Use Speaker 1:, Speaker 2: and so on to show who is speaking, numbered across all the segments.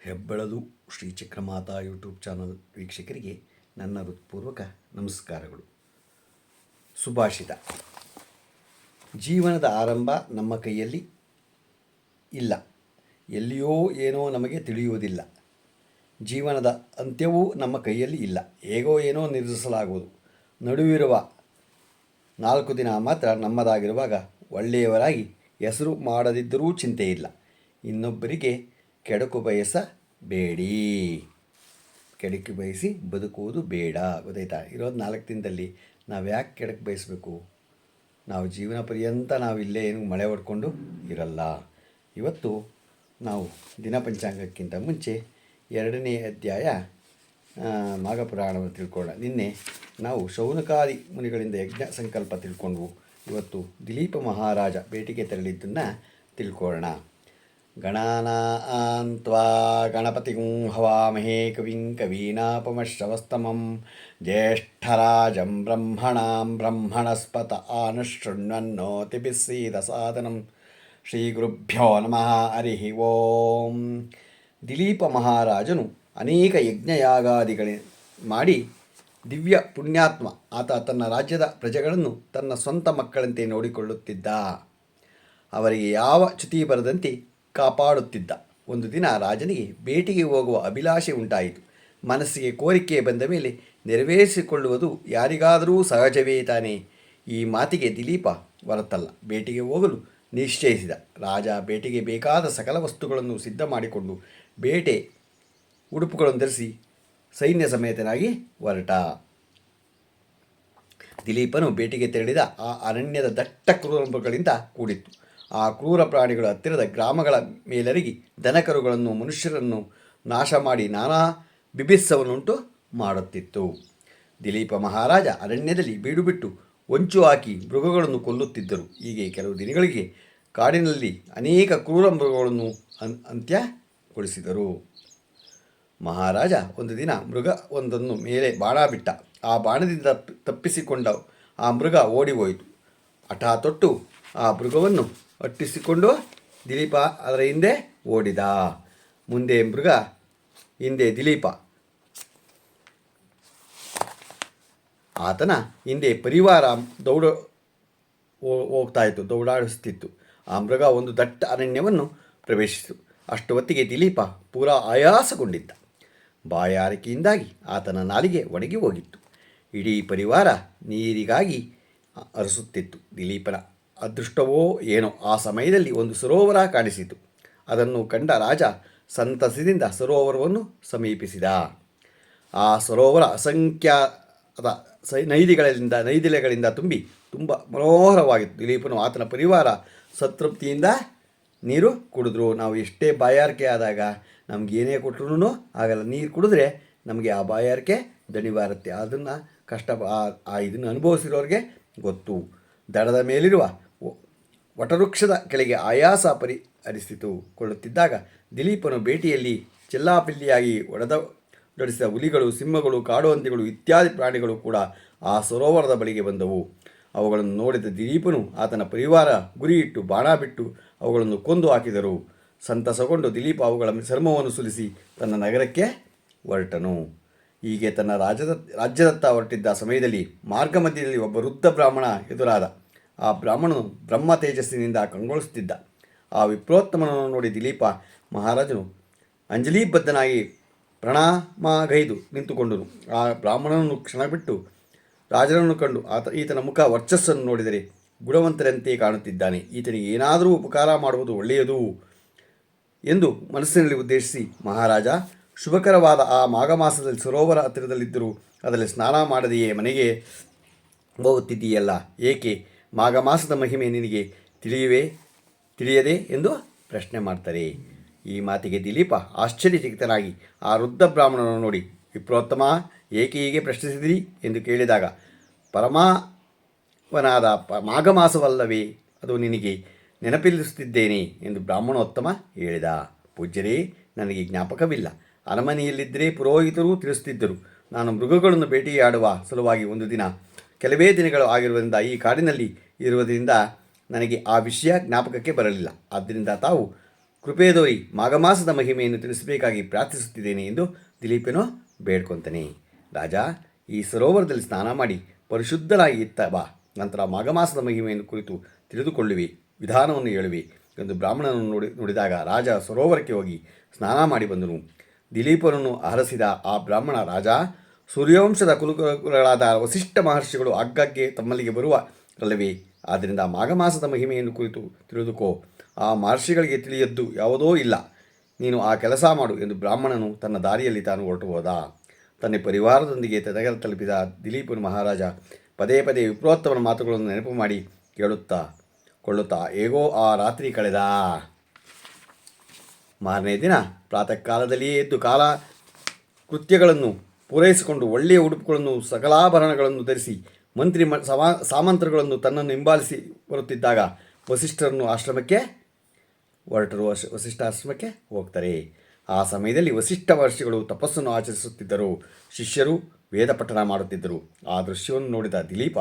Speaker 1: ಹೆಬ್ಬೆಳದು Shri Chakramata YouTube channel ವೀಕ್ಷಕರಿಗೆ ನನ್ನ ಹೃತ್ಪೂರ್ವಕ ನಮಸ್ಕಾರಗಳು. ಸುಭಾಷಿತ. ಜೀವನದ ಆರಂಭ ನಮ್ಮ ಕೈಯಲ್ಲಿ ಇಲ್ಲ. ಎಲ್ಲಿಯೋ ಏನೋ ನಮಗೆ ತಿಳಿಯುವುದಿಲ್ಲ. ಜೀವನದ ಅಂತ್ಯವೂ ನಮ್ಮ ಕೈಯಲ್ಲಿ ಇಲ್ಲ. ಹೇಗೋ ಏನೋ ನಿರ್ಧರಿಸಲಾಗುವುದು. ನಡುವಿರುವ ನಾಲ್ಕು ದಿನ ಮಾತ್ರ ನಮ್ಮದಾಗಿರುವಾಗ ಒಳ್ಳೆಯವರಾಗಿ ಹೆಸರು ಮಾಡದಿದ್ದರೂ ಚಿಂತೆ ಇಲ್ಲ ಇನ್ನೊಬ್ಬರಿಗೆ ಕೆಡಕು ಬಯಸಬೇಡಿ. ಕೆಡಕು ಬಯಸಿ ಬದುಕುವುದು ಬೇಡ. ಗೊತ್ತಾಯ್ತಾ? ಇರೋದು ನಾಲ್ಕು ದಿನದಲ್ಲಿ ನಾವು ಯಾಕೆ ಕೆಡಕು ಬಯಸಬೇಕು? ನಾವು ಜೀವನ ಪರ್ಯಂತ ನಾವು ಇಲ್ಲೇ ಏನು ಮಳೆ ಹೊಡ್ಕೊಂಡು ಇರಲ್ಲ. ಇವತ್ತು ನಾವು ದಿನ ಪಂಚಾಂಗಕ್ಕಿಂತ ಮುಂಚೆ ಎರಡನೇ ಅಧ್ಯಾಯ ಮಾಘಪುರಾಣವನ್ನು ತಿಳ್ಕೊಳ್ಳೋಣ. ನಿನ್ನೆ ನಾವು ಶೌನಕಾದಿ ಮುನಿಗಳಿಂದ ಯಜ್ಞ ಸಂಕಲ್ಪ ತಿಳ್ಕೊಂಡ್ವು. ಇವತ್ತು ದಿಲೀಪ ಮಹಾರಾಜ ಭೇಟಿಗೆ ತೆರಳಿದ್ದನ್ನು ತಿಳ್ಕೊಳ್ಳೋಣ. ಗಣಾನಾನ್ತ್ವಾ ಗಣಪತಿಂ ಹವಾಮಹೇ ಕವಿಂ ಕವೀನಾಪಮಶ್ರವಸ್ತಮಂ ಜ್ಯೇಷ್ಠರಾಜಂ ಬ್ರಹ್ಮಣಾಂ ಬ್ರಹ್ಮಣಸ್ಪತ ಆನುಶೃಣ್ವನ್ನೋತಿಭಿಸ್ಸೀದ ಸಾಧನಂ ಶ್ರೀಗುರುಭ್ಯೋ ನಮಃ ಹರಿ ಓಂ ದಿಲೀಪ ಮಹಾರಾಜನು ಅನೇಕ ಯಜ್ಞಯಾಗಾದಿಗಳ ಮಾಡಿ ದಿವ್ಯ ಪುಣ್ಯಾತ್ಮ ಆತ ತನ್ನ ರಾಜ್ಯದ ಪ್ರಜೆಗಳನ್ನು ತನ್ನ ಸ್ವಂತ ಮಕ್ಕಳಂತೆ ನೋಡಿಕೊಳ್ಳುತ್ತಿದ್ದ. ಅವರಿಗೆ ಯಾವ ಚ್ಯುತಿ ಬರದಂತೆ ಕಾಪಾಡುತ್ತಿದ್ದ. ಒಂದು ದಿನ ರಾಜನಿಗೆ ಭೇಟಿಗೆ ಹೋಗುವ ಅಭಿಲಾಷೆ ಉಂಟಾಯಿತು. ಮನಸ್ಸಿಗೆ ಕೋರಿಕೆ ಬಂದ ಮೇಲೆ ನೆರವೇರಿಸಿಕೊಳ್ಳುವುದು ಯಾರಿಗಾದರೂ ಸಹಜವೇ ತಾನೇ? ಈ ಮಾತಿಗೆ ದಿಲೀಪ ಹೊರತಲ್ಲ. ಭೇಟಿಗೆ ಹೋಗಲು ನಿಶ್ಚಯಿಸಿದ. ರಾಜ ಭೇಟಿಗೆ ಬೇಕಾದ ಸಕಲ ವಸ್ತುಗಳನ್ನು ಸಿದ್ಧ ಮಾಡಿಕೊಂಡು ಬೇಟೆ ಉಡುಪುಗಳನ್ನು ಧರಿಸಿ ಸೈನ್ಯ ಸಮೇತನಾಗಿ ಹೊರಟ. ದಿಲೀಪನು ಭೇಟಿಗೆ ತೆರಳಿದ ಆ ಅರಣ್ಯದ ದಟ್ಟ ಕುರುಂಬಗಳಿಂದ ಕೂಡಿತ್ತು. ಆ ಕ್ರೂರ ಪ್ರಾಣಿಗಳು ಹತ್ತಿರದ ಗ್ರಾಮಗಳ ಮೇಲರಿಗಿ ದನಕರುಗಳನ್ನು ಮನುಷ್ಯರನ್ನು ನಾಶ ಮಾಡಿ ನಾನಾ ಬಿಬಿತ್ಸವನ್ನುಂಟು ಮಾಡುತ್ತಿತ್ತು. ದಿಲೀಪ ಮಹಾರಾಜ ಅರಣ್ಯದಲ್ಲಿ ಬೀಡುಬಿಟ್ಟು ಹೊಂಚು ಹಾಕಿ ಮೃಗಗಳನ್ನು ಕೊಲ್ಲುತ್ತಿದ್ದರು. ಹೀಗೆ ಕೆಲವು ದಿನಗಳಿಗೆ ಕಾಡಿನಲ್ಲಿ ಅನೇಕ ಕ್ರೂರ ಮೃಗಗಳನ್ನು ಅಂತ್ಯಗೊಳಿಸಿದರು. ಮಹಾರಾಜ ಒಂದು ದಿನ ಮೃಗ ಒಂದನ್ನು ಮೇಲೆ ಬಾಣ ಬಿಟ್ಟ. ಆ ಬಾಣದಿಂದ ತಪ್ಪಿಸಿಕೊಂಡ ಆ ಮೃಗ ಓಡಿ ಹೋಯಿತು ಹಠ ತೊಟ್ಟು ಆ ಮೃಗವನ್ನು ಅಟ್ಟಿಸಿಕೊಂಡು ದಿಲೀಪ ಅದರ ಹಿಂದೆ ಓಡಿದ. ಮುಂದೆ ಮೃಗ, ಹಿಂದೆ ದಿಲೀಪ. ಆತನ ಹಿಂದೆ ಪರಿವಾರ ದೌಡ ಹೋಗ್ತಾ ಇತ್ತು ದೌಡಾಡಿಸ್ತಿತ್ತು ಆ ಮೃಗ ಒಂದು ದಟ್ಟ ಅರಣ್ಯವನ್ನು ಪ್ರವೇಶಿಸಿತು. ಅಷ್ಟು ಹೊತ್ತಿಗೆ ದಿಲೀಪ ಪೂರಾ ಆಯಾಸಗೊಂಡಿದ್ದ. ಬಾಯಾರಿಕೆಯಿಂದಾಗಿ ಆತನ ನಾಲಿಗೆ ಒಣಗಿ ಹೋಗಿತ್ತು. ಇಡೀ ಪರಿವಾರ ನೀರಿಗಾಗಿ ಅರಸುತ್ತಿತ್ತು. ದಿಲೀಪನ ಅದೃಷ್ಟವೋ ಏನೋ ಆ ಸಮಯದಲ್ಲಿ ಒಂದು ಸರೋವರ ಕಾಣಿಸಿತು. ಅದನ್ನು ಕಂಡ ರಾಜ ಸಂತಸದಿಂದ ಸರೋವರವನ್ನು ಸಮೀಪಿಸಿದ. ಆ ಸರೋವರ ಅಸಂಖ್ಯಾತ ನೈದಿಗಳಿಂದ ನೈದಿಲೆಗಳಿಂದ ತುಂಬಿ ತುಂಬ ಮನೋಹರವಾಗಿತ್ತು. ದಿಲೀಪನು ಆತನ ಪರಿವಾರ ಸತೃಪ್ತಿಯಿಂದ ನೀರು ಕುಡಿದ್ರು. ನಾವು ಎಷ್ಟೇ ಬಾಯಾರಿಕೆ ಆದಾಗ ನಮ್ಗೆ ಏನೇ ಕೊಟ್ಟರು ಆಗಲ್ಲ. ನೀರು ಕುಡಿದ್ರೆ ನಮಗೆ ಆ ಬಾಯಾರಿಕೆ ದಣಿವಾರುತ್ತೆ. ಅದನ್ನು ಕಷ್ಟ ಆ- ಇದನ್ನು ಅನುಭವಿಸಿರೋರಿಗೆ ಗೊತ್ತು. ದಡದ ಮೇಲಿರುವ ವಟವೃಕ್ಷದ ಕೆಳಗೆ ಆಯಾಸ ಪರಿಹರಿಸಿತು ಕೊಳ್ಳುತ್ತಿದ್ದಾಗ ದಿಲೀಪನು ಭೇಟಿಯಲ್ಲಿ ಚೆಲ್ಲಾಪಿಲ್ಲಿಯಾಗಿ ಒಡೆದ ನಡೆಸಿದ ಹುಲಿಗಳು, ಸಿಂಹಗಳು ಕಾಡು ಹಂದಿಗಳು ಇತ್ಯಾದಿ ಪ್ರಾಣಿಗಳು ಕೂಡ ಆ ಸರೋವರದ ಬಳಿಗೆ ಬಂದವು. ಅವುಗಳನ್ನು ನೋಡಿದ ದಿಲೀಪನು ಆತನ ಪರಿವಾರ ಗುರಿಯಿಟ್ಟು ಬಾಣ ಬಿಟ್ಟು ಅವುಗಳನ್ನು ಕೊಂದು ಹಾಕಿದರು. ಸಂತಸಗೊಂಡು ದಿಲೀಪ ಅವುಗಳ ಚರ್ಮವನ್ನು ಸುಲಿಸಿ ತನ್ನ ನಗರಕ್ಕೆ ಹೊರಟನು. ಹೀಗೆ ತನ್ನ ರಾಜ್ಯದ ರಾಜ್ಯದತ್ತ ಹೊರಟಿದ್ದ ಸಮಯದಲ್ಲಿ ಮಾರ್ಗ ಮಧ್ಯದಲ್ಲಿ ಒಬ್ಬ ವೃದ್ಧ ಬ್ರಾಹ್ಮಣ ಎದುರಾದ. ಆ ಬ್ರಾಹ್ಮಣನು ಬ್ರಹ್ಮ ತೇಜಸ್ಸಿನಿಂದ ಕಂಗೊಳಿಸುತ್ತಿದ್ದ. ಆ ವಿಪ್ರೋತ್ತಮನನ್ನು ನೋಡಿ ದಿಲೀಪ ಮಹಾರಾಜನು ಅಂಜಲಿಬದ್ಧನಾಗಿ ಪ್ರಣಾಮಗೈದು ನಿಂತುಕೊಂಡನು. ಆ ಬ್ರಾಹ್ಮಣನನ್ನು ಕ್ಷಣ ಬಿಟ್ಟು ರಾಜನನ್ನು ಕಂಡು ಆತ, ಈತನ ಮುಖ ವರ್ಚಸ್ಸನ್ನು ನೋಡಿದರೆ ಗುಣವಂತರಂತೆ ಕಾಣುತ್ತಿದ್ದಾನೆ. ಈತನಿಗೆ ಏನಾದರೂ ಉಪಕಾರ ಮಾಡುವುದು ಒಳ್ಳೆಯದು ಎಂದು ಮನಸ್ಸಿನಲ್ಲಿ ಉದ್ದೇಶಿಸಿ ಮಹಾರಾಜ, ಶುಭಕರವಾದ ಆ ಮಾಘ ಮಾಸದಲ್ಲಿ ಸರೋವರ ಹತ್ತಿರದಲ್ಲಿದ್ದರೂ ಅದರಲ್ಲಿ ಸ್ನಾನ ಮಾಡದೆಯೇ ಮನೆಗೆ ಹೋಗುತ್ತಿದ್ದೀಯಲ್ಲ? ಏಕೆ? ಮಾಘ ಮಾಸದ ಮಹಿಮೆ ನಿನಗೆ ತಿಳಿಯುವೆ, ತಿಳಿಯದೆ ಎಂದು ಪ್ರಶ್ನೆ ಮಾಡ್ತಾರೆ. ಈ ಮಾತಿಗೆ ದಿಲೀಪ ಆಶ್ಚರ್ಯಚಕಿತನಾಗಿ ಆ ವೃದ್ಧ ಬ್ರಾಹ್ಮಣನನ್ನು ನೋಡಿ, ವಿಪ್ರೋತ್ತಮ, ಏಕೆ ಹೀಗೆ ಪ್ರಶ್ನಿಸಿದಿರಿ? ಎಂದು ಕೇಳಿದಾಗ, ಪರಮಾವನಾದ ಪ ಮಾಘ ಮಾಸವಲ್ಲವೇ ಅದು ನಿನಗೆ ನೆನಪಿಲ್ಲಿಸುತ್ತಿದ್ದೇನೆ ಎಂದು ಬ್ರಾಹ್ಮಣೋತ್ತಮ ಹೇಳಿದ. ಪೂಜ್ಯರೇ, ನನಗೆ ಜ್ಞಾಪಕವಿಲ್ಲ. ಅರಮನೆಯಲ್ಲಿದ್ದರೆ ಪುರೋಹಿತರು ತಿಳಿಸುತ್ತಿದ್ದರು. ನಾನು ಮೃಗಗಳನ್ನು ಭೇಟಿಯಾಡುವ ಸಲುವಾಗಿ ಒಂದು ದಿನ ಕೆಲವೇ ದಿನಗಳು ಆಗಿರುವುದರಿಂದ ಈ ಕಾಡಿನಲ್ಲಿ ಇರುವುದರಿಂದ ನನಗೆ ಆ ವಿಷಯ ಜ್ಞಾಪಕಕ್ಕೆ ಬರಲಿಲ್ಲ. ಆದ್ದರಿಂದ ತಾವು ಕೃಪೆದೋರಿ ಮಾಘಮಾಸದ ಮಹಿಮೆಯನ್ನು ತಿಳಿಸಬೇಕಾಗಿ ಪ್ರಾರ್ಥಿಸುತ್ತಿದ್ದೇನೆ ಎಂದು ದಿಲೀಪನು ಬೇಡ್ಕೊತಾನೆ. ರಾಜ, ಈ ಸರೋವರದಲ್ಲಿ ಸ್ನಾನ ಮಾಡಿ ಪರಿಶುದ್ಧರಾಗಿ ಇತ್ತ ಬಾ. ನಂತರ ಮಾಘಮಾಸದ ಮಹಿಮೆಯನ್ನು ಕುರಿತು ತಿಳಿದುಕೊಳ್ಳುವಿ, ವಿಧಾನವನ್ನು ಹೇಳುವಿ ಎಂದು ಬ್ರಾಹ್ಮಣನನ್ನು ನೋಡಿ ನೋಡಿದಾಗ ರಾಜ ಸರೋವರಕ್ಕೆ ಹೋಗಿ ಸ್ನಾನ ಮಾಡಿ ಬಂದನು. ದಿಲೀಪನನ್ನು ಅಹರಿಸಿದ ಆ ಬ್ರಾಹ್ಮಣ, ರಾಜ ಸೂರ್ಯವಂಶದ ಕುಲಕುಲಗಳಾದ ವಸಿಷ್ಠ ಮಹರ್ಷಿಗಳು ಆಗಾಗ್ಗೆ ತಮ್ಮಲ್ಲಿಗೆ ಬರುವ ಅಲ್ಲವೇ? ಆದ್ದರಿಂದ ಮಾಘಮಾಸದ ಮಹಿಮೆಯನ್ನು ಕುರಿತು ತಿಳಿದುಕೋ. ಆ ಮಹರ್ಷಿಗಳಿಗೆ ತಿಳಿಯದ್ದು ಯಾವುದೋ ಇಲ್ಲ. ನೀನು ಆ ಕೆಲಸ ಮಾಡು ಎಂದು ಬ್ರಾಹ್ಮಣನು ತನ್ನ ದಾರಿಯಲ್ಲಿ ತಾನು ಹೊರಟು ಹೋದ ತನ್ನ ಪರಿವಾರದೊಂದಿಗೆ ತೆನಗರ ತಲುಪಿದ ದಿಲೀಪನು ಮಹಾರಾಜ ಪದೇ ಪದೇ ವಿಪ್ರೋತ್ತಮನ ಮಾತುಗಳನ್ನು ನೆನಪು ಮಾಡಿ ಕೇಳುತ್ತಾ, ಕೊಳ್ಳುತ್ತಾ, ಹೇಗೋ ಆ ರಾತ್ರಿ ಕಳೆದ. ಮಾರನೇ ದಿನ ಪ್ರಾತಃ ಕಾಲದಲ್ಲಿಯೇ ಎದ್ದು ಕಾಲ ಕೃತ್ಯಗಳನ್ನು ಪೂರೈಸಿಕೊಂಡು ಒಳ್ಳೆಯ ಉಡುಪುಗಳನ್ನು, ಸಕಲಾಭರಣಗಳನ್ನು ಧರಿಸಿ, ಮಂತ್ರಿ ಮ ಸಮಾ ಸಾಮಂತರುಗಳನ್ನು ತನ್ನನ್ನು ಹಿಂಬಾಲಿಸಿ ಬರುತ್ತಿದ್ದಾಗ ವಸಿಷ್ಠರನ್ನು ಆಶ್ರಮಕ್ಕೆ ಹೊರಟರು. ವಶ, ವಸಿಷ್ಠ ಆಶ್ರಮಕ್ಕೆ ಹೋಗ್ತಾರೆ. ಆ ಸಮಯದಲ್ಲಿ ವಸಿಷ್ಠ ಮಹರ್ಷಿಗಳು ತಪಸ್ಸನ್ನು ಆಚರಿಸುತ್ತಿದ್ದರು. ಶಿಷ್ಯರು ವೇದ ಪಠಣ ಮಾಡುತ್ತಿದ್ದರು. ಆ ದೃಶ್ಯವನ್ನು ನೋಡಿದ ದಿಲೀಪ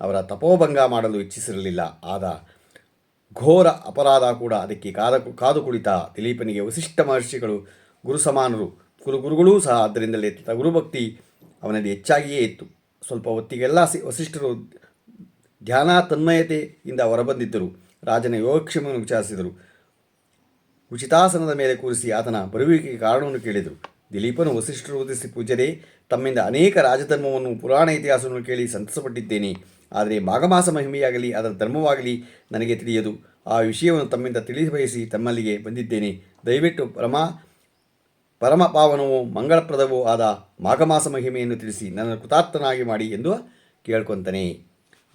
Speaker 1: ಅವರ ತಪೋಭಂಗ ಮಾಡಲು ಇಚ್ಛಿಸಿರಲಿಲ್ಲ. ಆದ ಘೋರ ಅಪರಾಧ ಕೂಡ ಅದಕ್ಕೆ ಕಾದ, ಕಾದು ಕುಳಿತ ದಿಲೀಪನಿಗೆ ವಸಿಷ್ಠ ಮಹರ್ಷಿಗಳು ಗುರು ಸಮಾನರು ಗುರು ಗುರುಗಳೂ ಸಹ ಆದ್ದರಿಂದಲೇ ಇತ್ತು ಗುರುಭಕ್ತಿ ಅವನಲ್ಲಿ ಹೆಚ್ಚಾಗಿಯೇ ಇತ್ತು. ಸ್ವಲ್ಪ ಹೊತ್ತಿಗೆಲ್ಲ ಸಿ ವಸಿಷ್ಠರು ಧ್ಯಾನ ತನ್ಮಯತೆಯಿಂದ ಹೊರಬಂದಿದ್ದರು. ರಾಜನ ಯೋಗಕ್ಷೇಮವನ್ನು ವಿಚಾರಿಸಿದರು. ಉಚಿತಾಸನದ ಮೇಲೆ ಕೂರಿಸಿ ಆತನ ಬರುವಿಕೆಗೆ ಕಾರಣವನ್ನು ಕೇಳಿದರು. ದಿಲೀಪನು ವಸಿಷ್ಠರು ಉದಿಸಿ ಪೂಜರೆ ತಮ್ಮಿಂದ ಅನೇಕ ರಾಜಧರ್ಮವನ್ನು, ಪುರಾಣ ಇತಿಹಾಸವನ್ನು ಕೇಳಿ ಸಂತಸಪಟ್ಟಿದ್ದೇನೆ. ಆದರೆ ಮಾಘಮಾಸ ಮಹಿಮೆಯಾಗಲಿ, ಅದರ ಧರ್ಮವಾಗಲಿ ನನಗೆ ತಿಳಿಯದು. ಆ ವಿಷಯವನ್ನು ತಮ್ಮಿಂದ ತಿಳಿಬಯಸಿ ತಮ್ಮಲ್ಲಿಗೆ ಬಂದಿದ್ದೇನೆ. ದಯವಿಟ್ಟು ಪರಮ ಪರಮ ಪಾವನವೂ ಮಂಗಳಪ್ರದವೂ ಆದ ಮಾಘಮಾಸ ಮಹಿಮೆಯನ್ನು ತಿಳಿಸಿ ನನ್ನ ಕೃತಾರ್ಥನಾಗಿ ಮಾಡಿ ಎಂದು ಕೇಳ್ಕೊತಾನೆ.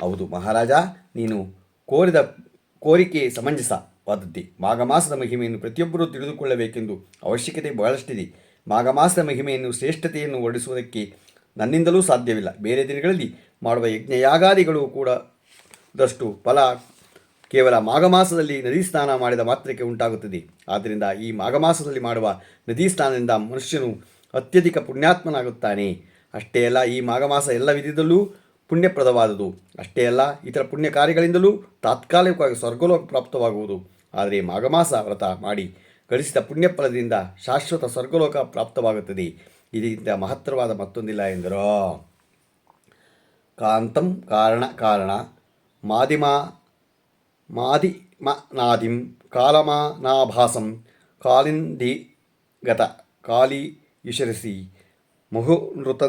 Speaker 1: ಹೌದು ಮಹಾರಾಜ, ನೀನು ಕೋರಿದ ಕೋರಿಕೆ ಸಮಂಜಸವಾದದ್ದೇ. ಮಾಘಮಾಸದ ಮಹಿಮೆಯನ್ನು ಪ್ರತಿಯೊಬ್ಬರೂ ತಿಳಿದುಕೊಳ್ಳಬೇಕೆಂದು ಅವಶ್ಯಕತೆ ಬಹಳಷ್ಟಿದೆ. ಮಾಘಮಾಸದ ಮಹಿಮೆಯನ್ನು ಶ್ರೇಷ್ಠತೆಯನ್ನು ಹೊರಡಿಸುವುದಕ್ಕೆ ನನ್ನಿಂದಲೂ ಸಾಧ್ಯವಿಲ್ಲ. ಬೇರೆ ದಿನಗಳಲ್ಲಿ ಮಾಡುವ ಯಜ್ಞಯಾಗಾದಿಗಳು ಕೂಡ ದಷ್ಟು ಫಲ ಕೇವಲ ಮಾಘಮಾಸದಲ್ಲಿ ನದಿ ಸ್ನಾನ ಮಾಡಿದ ಮಾತ್ರಕ್ಕೆ ಉಂಟಾಗುತ್ತದೆ. ಆದ್ದರಿಂದ ಈ ಮಾಘಮಾಸದಲ್ಲಿ ಮಾಡುವ ನದಿ ಸ್ನಾನದಿಂದ ಮನುಷ್ಯನು ಅತ್ಯಧಿಕ ಪುಣ್ಯಾತ್ಮನಾಗುತ್ತಾನೆ. ಅಷ್ಟೇ ಅಲ್ಲ, ಈ ಮಾಘಮಾಸ ಎಲ್ಲ ವಿಧದಲ್ಲೂ ಪುಣ್ಯಪ್ರದವಾದುದು. ಅಷ್ಟೇ ಅಲ್ಲ, ಇತರ ಪುಣ್ಯ ಕಾರ್ಯಗಳಿಂದಲೂ ತಾತ್ಕಾಲಿಕವಾಗಿ ಸ್ವರ್ಗಲೋಕ ಪ್ರಾಪ್ತವಾಗುವುದು. ಆದರೆ ಮಾಘಮಾಸ ವ್ರತ ಮಾಡಿ ಗಳಿಸಿದ ಪುಣ್ಯಫಲದಿಂದ ಶಾಶ್ವತ ಸ್ವರ್ಗಲೋಕ ಪ್ರಾಪ್ತವಾಗುತ್ತದೆ. ಇದರಿಂದ ಮಹತ್ತರವಾದ ಮತ್ತೊಂದಿಲ್ಲ ಎಂದರು. ಕಾಂತಂ ಕಾರಣ ಕಾರಣ. ಮಾದಿಮ ಮಾದಿಮ ನಾದಿಂ ಕಾಲಮಾನಾಭಾಸಂ ಕಾಲಿಂದಿ ಗತ ಕಾಲಿ ವಿಶರಿಸಿ ಮುಹು ನೃತ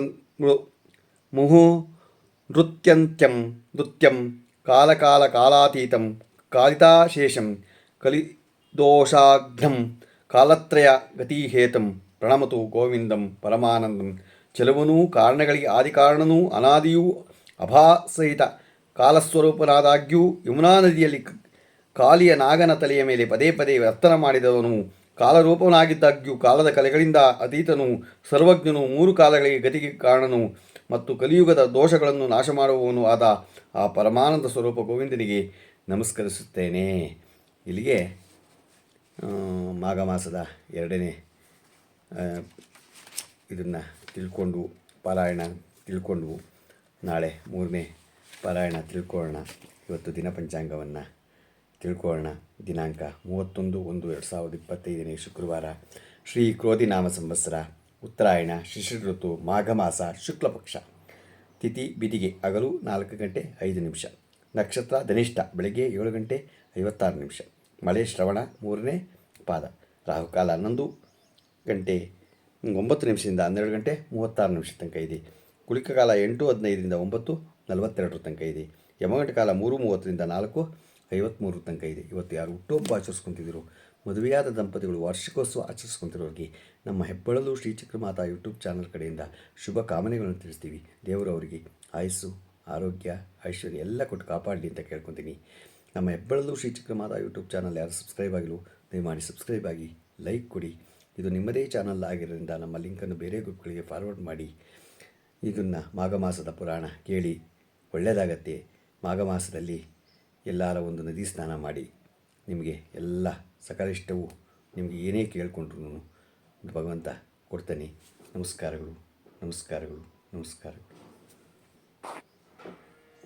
Speaker 1: ಮುಹು ನೃತ್ಯಂತ್ಯಂ ನೃತ್ಯಂ ಕಾಲಕಾಲ ಕಾಲಾತೀತಂ ಕಾಲಿತಾಶೇಷಂ ಕಲಿದೋಷಾಘ್ನಂ ಕಾಲತ್ರಯ ಗತಿಹೇತಂ ಪ್ರಣಮತು ಗೋವಿಂದಂ ಪರಮಾನಂದಂ ಚೆಲುವನೂ ಕಾರಣಗಳಿಗೆ ಆದಿಕಾರಣನೂ ಅನಾದಿಯೂ ಅಭಾಸಹಿತ ಕಾಲಸ್ವರೂಪನಾದಾಗ್ಯೂ ಯಮುನಾ ನದಿಯಲ್ಲಿ ಕಾಲಿಯ ನಾಗನ ತಲೆಯ ಮೇಲೆ ಪದೇ ಪದೇ ವರ್ತನ ಮಾಡಿದವನು ಕಾಲರೂಪವನಾಗಿದ್ದಾಗ್ಯೂ ಕಾಲದ ಕಲೆಗಳಿಂದ ಅತೀತನು ಸರ್ವಜ್ಞನು ಮೂರು ಕಾಲಗಳಿಗೆ ಗತಿಗೆ ಕಾರಣನು ಮತ್ತು ಕಲಿಯುಗದ ದೋಷಗಳನ್ನು ನಾಶ ಮಾಡುವವನು ಆದ ಆ ಪರಮಾನಂದ ಸ್ವರೂಪ ಗೋವಿಂದನಿಗೆ ನಮಸ್ಕರಿಸುತ್ತೇನೆ. ಇಲ್ಲಿಗೆ ಮಾಘ ಮಾಸದ ಎರಡನೇ ಇದನ್ನು ತಿಳ್ಕೊಂಡು, ಪಾರಾಯಣ ತಿಳ್ಕೊಂಡು ನಾಳೆ ಮೂರನೇ ಪಾರಾಯಣ ತಿಳ್ಕೊಳ್ಳೋಣ. ಇವತ್ತು ದಿನ ಪಂಚಾಂಗವನ್ನು ತಿಳ್ಕೊಳ್ಳೋಣ. ದಿನಾಂಕ ಮೂವತ್ತೊಂದು ಒಂದು ಎರಡು ಸಾವಿರದ ಇಪ್ಪತ್ತೈದನೇ ಶುಕ್ರವಾರ. ಶ್ರೀ ಕ್ರೋಧಿನಾಮ ಸಂವತ್ಸರ. ಉತ್ತರಾಯಣ ಶಿಶಿರ ಋತು, ಮಾಘ ಮಾಸ ಶುಕ್ಲಪಕ್ಷ ತಿಥಿ ಬಿದಿಗೆ ಹಗಲು ನಾಲ್ಕು ಗಂಟೆ ಐದು ನಿಮಿಷ. ನಕ್ಷತ್ರ ಧನಿಷ್ಠ ಬೆಳಗ್ಗೆ ಏಳು ಗಂಟೆ ಐವತ್ತಾರು ನಿಮಿಷ. ಮಳೆ ಶ್ರವಣ ಮೂರನೇ ಪಾದ. ರಾಹುಕಾಲ ಹನ್ನೊಂದು ಗಂಟೆ ಒಂಬತ್ತು ನಿಮಿಷದಿಂದ ಹನ್ನೆರಡು ಗಂಟೆ ಮೂವತ್ತಾರು ನಿಮಿಷ ತನಕ ಇದೆ. ಕುಳಿಕ ಕಾಲ ಎಂಟು ಹದಿನೈದರಿಂದ ಒಂಬತ್ತು ನಲವತ್ತೆರಡರ ತನಕ ಇದೆ. ಯಮಗಂಟ ಕಾಲ ಮೂರು ಮೂವತ್ತರಿಂದ ನಾಲ್ಕು ಐವತ್ತ್ಮೂರು ತನಕ ಇದೆ. ಇವತ್ತು ಯಾರು ಹುಟ್ಟುಹಬ್ಬ ಆಚರಿಸ್ಕೊತಿದ್ರು? ಮದುವೆಯಾದ ದಂಪತಿಗಳು ವಾರ್ಷಿಕೋತ್ಸವ ಆಚರಿಸ್ಕೊತಿರೋರಿಗೆ ನಮ್ಮ ಹೆಬ್ಬಳಲು ಶ್ರೀ ಚಕ್ರಮಾತಾ ಯೂಟ್ಯೂಬ್ ಚಾನಲ್ ಕಡೆಯಿಂದ ಶುಭ ಕಾಮನೆಗಳನ್ನು ತಿಳಿಸ್ತೀವಿ. ದೇವರು ಅವರಿಗೆ ಆಯಸ್ಸು, ಆರೋಗ್ಯ, ಐಶ್ವರ್ಯ ಎಲ್ಲ ಕೊಟ್ಟು ಕಾಪಾಡಲಿ ಅಂತ ಕೇಳ್ಕೊತೀನಿ. ನಮ್ಮ ಹೆಬ್ಬಳಲು ಶ್ರೀ ಚಕ್ರಮಾತಾ ಯೂಟ್ಯೂಬ್ ಚಾನಲ್ ಯಾರು ಸಬ್ಸ್ಕ್ರೈಬ್ ಆಗಿಲ್ಲ, ದಯಮಾಡಿ ಸಬ್ಸ್ಕ್ರೈಬ್ ಆಗಿ ಲೈಕ್ ಕೊಡಿ. ಇದು ನಿಮ್ಮದೇ ಚಾನಲ್ ಆಗಿರೋದ್ರಿಂದ ನಮ್ಮ ಲಿಂಕನ್ನು ಬೇರೆ ಗ್ರೂಪ್ಗಳಿಗೆ ಫಾರ್ವರ್ಡ್ ಮಾಡಿ. ಇದನ್ನು ಮಾಘ ಮಾಸದ ಪುರಾಣ ಕೇಳಿ. ಒಳ್ಳೆಯದಾಗತ್ತೆ ಮಾಘ ಮಾಸದಲ್ಲಿ ಎಲ್ಲರ ಒಂದು ನದಿ ಸ್ನಾನ ಮಾಡಿ ನಿಮಗೆ ಎಲ್ಲ ಸಕಲಿಷ್ಟವು ನಿಮಗೆ ಏನೇ ಕೇಳಿಕೊಂಡ್ರು ಭಗವಂತ ಕೊಡ್ತಾನೆ. ನಮಸ್ಕಾರಗಳು ನಮಸ್ಕಾರಗಳು ನಮಸ್ಕಾರಗಳು.